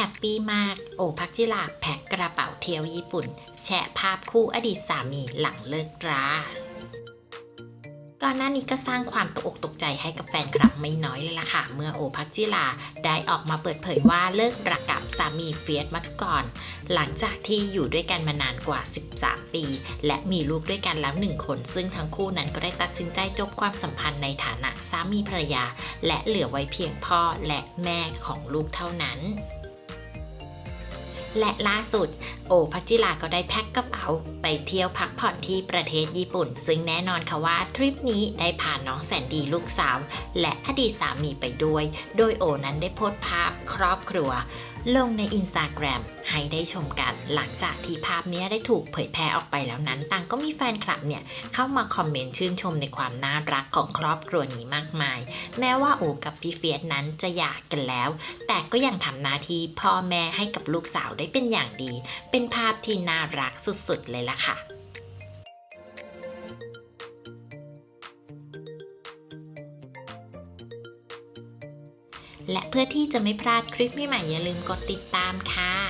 แฮปปี้มาก โอพักจิลาแพ็คกระเป๋าเที่ยวญี่ปุ่น แชะภาพคู่อดีตสามีหลังเลิกราก่อนหน้านี้ก็สร้างความตกอกตกใจให้กับแฟนคลับไม่น้อยเลยล่ะค่ะ เมื่อโอพักจิลาได้ออกมาเปิดเผยว่าเลิกรักกับสามีเฟียสมาทุกรหลังจากที่อยู่ด้วยกันมานานกว่า 13 ปี และมีลูกด้วยกันแล้วหนึ่งคน ซึ่งทั้งคู่นั้นก็ได้ตัดสินใจจบความสัมพันธ์ในฐานะสามีภรรยา และเหลือไว้เพียงพ่อและแม่ของลูกเท่านั้น และล่าสุด โอพัจิลาก็ได้แพ็คกระเป๋า ไปเที่ยวพักผ่อนที่ประเทศญี่ปุ่น ซึ่งแน่นอนค่ะว่าทริปนี้ได้พาน้องแสนดีลูกสาว และอดีตสามีไปด้วย โดยโอนั้นได้โพสต์ภาพครอบครัว ลงในอินสตาแกรมให้ได้ชมกัน หลังจากที่ภาพนี้ได้ถูกเผยแพร่ออกไปแล้วนั้น ต่างก็มีแฟนคลับเนี่ยเข้ามาคอมเมนต์ชื่นชมในความน่ารักของครอบครัวนี้มากมาย แม้ว่าโอกับพี่เฟียสนั้นจะหย่ากันแล้ว แต่ก็ยังทำหน้าที่พ่อแม่ให้กับลูกสาวได้เป็นอย่างดี เป็นภาพที่น่ารักสุดๆเลยล่ะค่ะและเพื่อที่จะไม่พลาดคลิปใหม่ๆอย่าลืมกดติดตามค่ะ